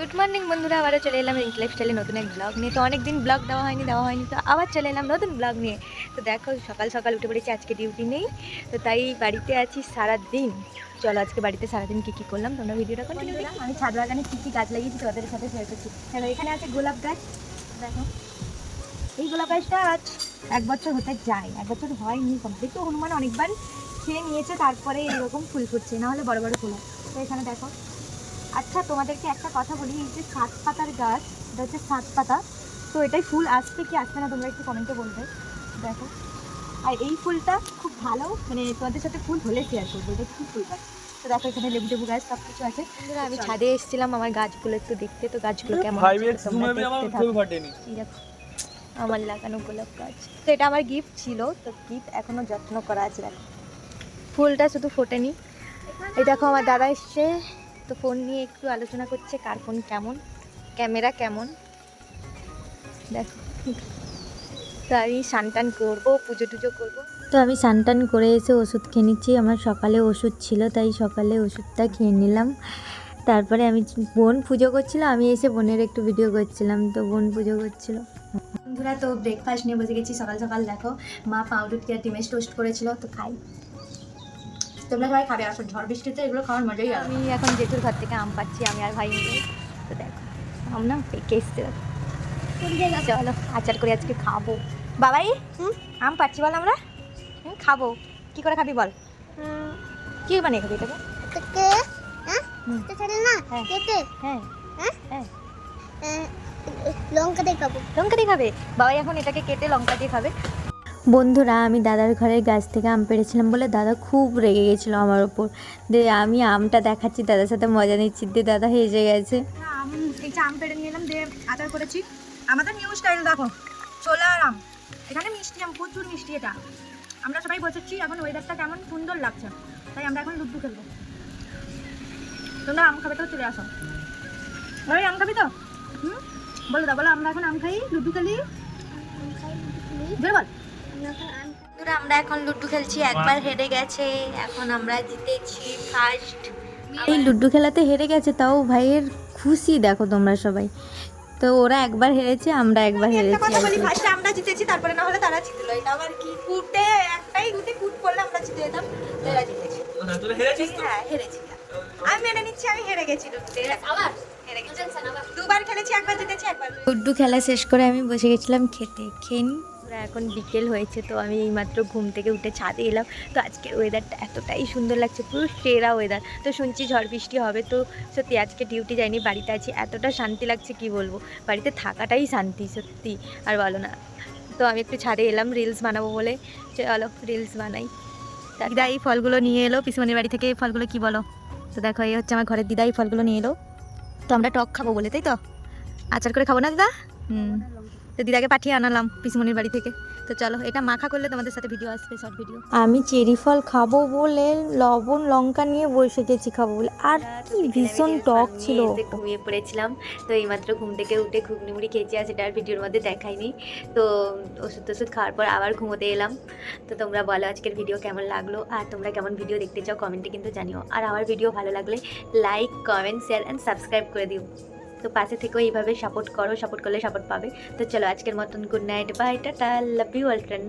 Good morning বন্ধুরা। আবারও চলে এলাম রিঙ্ক লাইফস্টাইলে নতুন এক ব্লগ নিয়ে। তো অনেক দিন ব্লগ দেওয়া হয়নি দেওয়া হয়নি। তো আবার চলে এলাম নতুন ব্লগ নিয়ে। তো দেখো, সকাল সকাল উঠে পড়েছি, আজকে ডিউটি নেই। তো তাই বাড়িতে আছি সারা দিন চলো, আজকে বাড়িতে সারাদিন কী কী করলাম তোমরা ভিডিওটা কন্টিনিউ আমি ছাদ বাগানে কী কী গাছ লাগিয়েছি তোমাদের সাথে শেয়ার করছি। দেখো, এখানে আছে গোলাপ গাছ। দেখো, এই গোলাপ গাছটা আজ এক বছর হতে যায় এক বছর হয়নি কমপ্লিট তো হনুমান অনেকবার খেয়ে নিয়েছে, তারপরে এরকম ফুল ফুটছে না হলে বড় বড় ফুল তো এখানে দেখো আচ্ছা তোমাদেরকে একটা কথা বলি এই যে সাত পাতার গাছ এটা হচ্ছে সাত পাতা তো এটাই ফুল আসবে কি আসবে না তোমরা একটু কমেন্টে বলবে। দেখো। আর এই ফুলটা খুব ভালো মানে তোমাদের সাথে ফুল হলে শেয়ার করব এটা খুব ফুল গাছ? তো দেখো এখানে লেবু টেবু গাছ সব কিছু আছে আমি ছাদে এসেছিলাম আমার গাছগুলো একটু দেখতে তো গাছগুলো কেমন আমার লাগানো গোলাপ গাছ। তো এটা আমার গিফট ছিল তো গিফট এখনও যত্ন করা আছে। দেখো ফুলটা শুধু ফোটেনি। এই দেখো আমার দাদা এসছে। তো ফোন নিয়ে একটু আলোচনা করছে কার ফোন কেমন ক্যামেরা কেমন? দেখো। তো আমি সানটান করব পুজো টুজো করব। তো আমি স্নান করে এসে ওষুধ খেয়ে নিচ্ছি আমার সকালে ওষুধ ছিল তাই সকালে ওষুধটা খেয়ে নিলাম। তারপরে আমি বোন পুজো করছিল আমি এসে বোনের একটু ভিডিও করছিলাম তো বোন পুজো করছিল। বন্ধুরা তো ব্রেকফাস্ট নিয়ে বসে গেছি সকাল সকাল দেখো মা পাউরুটি আর ডিমের টোস্ট করেছিল তো খাই। তোমরা সবাই খাবে আসো ঝড় বৃষ্টিতে এগুলো খাওয়ার মজাই আমি এখন জেঠুর ঘর থেকে আম পাচ্ছি আমি আর ভাই মিলে। তো দেখো আম না পেকে এসছে। চলো আচার করে আজকে খাব। বাবাই আম পাচ্ছি বল আমরা? খাব। কি করে খাবি বল? কি বানিয়ে খাবি এটাকে? হ্যাঁ? হ্যাঁ। হ্যাঁ। হ্যাঁ? হ্যাঁ। লঙ্কা দিয়ে খাব। লঙ্কা দিয়ে খাবে? বাবাই এখন এটাকে কেটে লঙ্কা দিয়ে খাবে। বন্ধুরা, আমি দাদার ঘরের গাছ থেকে আম পেড়েছিলাম বলে দাদা খুব রেগে গেছিল আমার ওপর। দিয়ে আমি আমটা দেখাচ্ছি, দাদার সাথে মজা নিচ্ছি। দিয়ে দাদা হেসে গেছে। আম পেড়ে নিয়ে এলাম দিয়ে আচার করেছি। আমাদের নিউ স্টাইল দেখো, ছোলা আর আম। এখানে মিষ্টি আম, প্রচুর মিষ্টি এটা। আমরা সবাই বসেছি, এখন ওয়েদারটা কেমন সুন্দর লাগছে। তাই আমরা এখন লুড্ডু খেলব। তোমরা আম খাবে তো, চলে আসো। ওই, আম খাবি তো? হুম? বলো দা বলো, আমরা এখন আম খাই লুড্ডু খেলি। বল। আমরা এখন লুড্ডু খেলছি। একবার হেরে গেছে। এখন আমরা জিতেছি ফার্স্ট এই লুড্ডু খেলাতে হেরে গেছে তাও ভাইয়ের খুশি দেখো তোমরা সবাই। তো ওরা একবার হেরেছে আমরা একবার হেরেছি। কথা বলি কি। ফার্স্টে আমরা জিতেছি তারপরে না হলে তারা জিতলো। এটা আবার কি কুটে একটাই গুটে কুট করলে আমরা জিতে যেতাম জিতেছে। তোরা হেরেছিস তো? হ্যাঁ হেরেছি। আমি মেনে নিচ্ছি আমি হেরে গেছি আবার? দুবার খেলেছি একবার জিতেছি একবার লুড্ডু খেলা শেষ করে আমি বসে গেছিলাম খেতে। খেয়ে নিই। এখন বিকেল হয়েছে, তো আমি এইমাত্র ঘুম থেকে উঠে ছাদে এলাম। তো আজকের ওয়েদারটা এতটাই সুন্দর লাগছে, পুরো সেরা ওয়েদার তো শুনছি ঝড় বৃষ্টি হবে, তো সত্যি আজকে ডিউটি যাইনি, বাড়িতে আছি, এতটা শান্তি লাগছে কি বলব? বাড়িতে থাকাটাই শান্তি সত্যি, আর বলো না। তো আমি একটু ছাদে এলাম রিলস বানাবো বলে। চলো রিলস বানাই। দিদা, এই ফলগুলো নিয়ে এলো পিসুমনির বাড়ি থেকে এই ফলগুলো কি বলো? তো দেখো, এই হচ্ছে আমার ঘরের দিদা এই ফলগুলো নিয়ে এলো। তো আমরা টক খাব বলে, তাই তো? আচার করে খাব না দিদা? হুম। তো দিদাকে পাঠিয়ে আনালাম পিসুমনির বাড়ি থেকে। তো চলো এটা মাখা করলে তোমাদের সাথে ভিডিও আসবে শর্ট ভিডিও আমি চেরি ফল খাব বলে লবণ লঙ্কা নিয়ে বসে গেছি খাব বলে। আর কি ভীষণ টক ছিল। ঘুমিয়ে পড়েছিলাম। তো এইমাত্র ঘুম থেকে উঠে ঘুগনি মুড়ি খেয়েছি আর সেটা আর ভিডিওর মধ্যে দেখাইনি। তো ওষুধ টষুধ খাওয়ার পর আবার ঘুমোতে এলাম। তো তোমরা বলো আজকের ভিডিও কেমন লাগল? আর তোমরা কেমন ভিডিও দেখতে চাও কমেন্টে কিন্তু জানিও। আর আমার ভিডিও ভালো লাগলে like comment share and subscribe করে দিও। তো পাশে থেকেও এইভাবে সাপোর্ট করো সাপোর্ট করলে সাপোর্ট পাবে। তো চলো আজকের মতন good night bye tata love you all friend